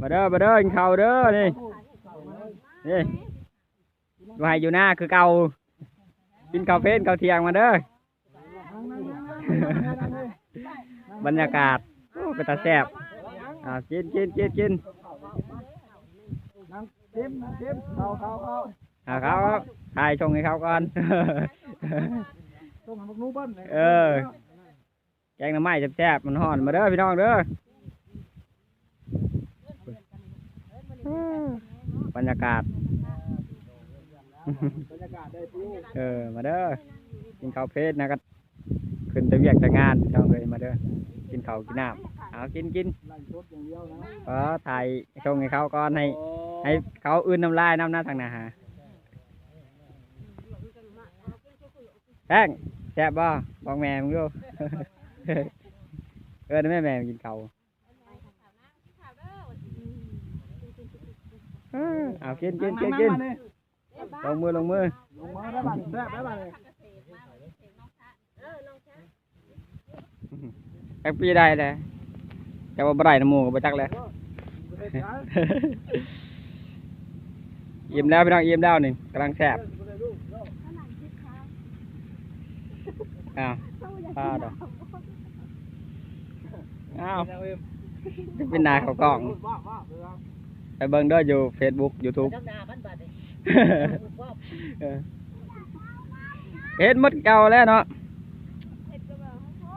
มาเด้อมาเด้อกินข้าวเด้อนี่นี่ไว้อยู่หน้าคือเก่ากินข้าวเพลนข้าวเที่ยงมาเด้อบรรยากาศโอ้เป็นตาแซ่บอ่ากินกินกินกินเต็มเต็มเขาเขาเขาอ่าเขาครับถ่ายชงให้เขาก่อนต้องหันนู้เบิ้ลเออแกงหน้ำไม้แซ่บๆมันห่อนมาเด้อพี่น้องเด้อ บรรยากาศบรรยากาศได้ปูเออ มาเด้อ กินข้าวเพชรนะก็ขึ้นแต่เวียกแต่งานพี่น้องเลยมาเด้อ กินข้าวกินน้ำเอากินกินไล่ชดอย่างเดียวนะเออถ่ายชงให้เขาก่อนให้ ให้เขาอื่นน้ำลายน้ำหน้าทางหน้าหาแป้งแซ่บบ่บอกแม่มึงดูเออแม่แม่มึงกินเขาว เออเอากินกินกินกินลงมือลงมือลงมาได้บ้านแซ่บได้บ้านเลยแป๊กปีได้เลยแต่ว่าบ่ได้น้ำหมูก็บ่จักเลยอิ่มแล้วพี่น้องอิ่มแล้วนี่กำลังแซ่บอ้าวพลาดอะอ้าวจะเป็นหนาเขากล้อง ไปเบิ่งเด้ออยู่ Facebook YouTube เออเฮ็ดหมดเก่าแล้วเนาะ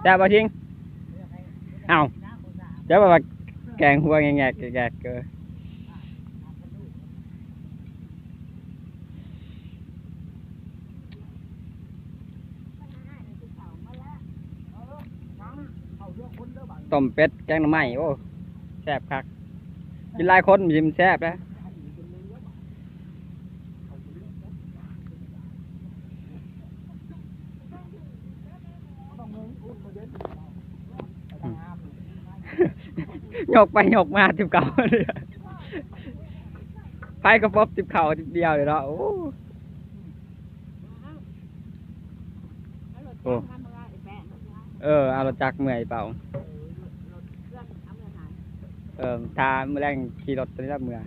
แต่บ่ทิ้งเอ้าเจ้าว่าแกงหัวแงกๆแกกๆเกอต้มเป็ดแกงหน่อไม้โอ้แซ่บคัก กินหลายคนมันสิมันแซ่บนะยกไปยกมาทิบเก่าเลยไปกระป๊อบทิบเข่าทิบเดียวเลยเนาะโอ้โอ้เออเอารถจักรเมื่อยเปล่า เออตาเมื่อแรงขี่รถตอนนี้รับเมื่อ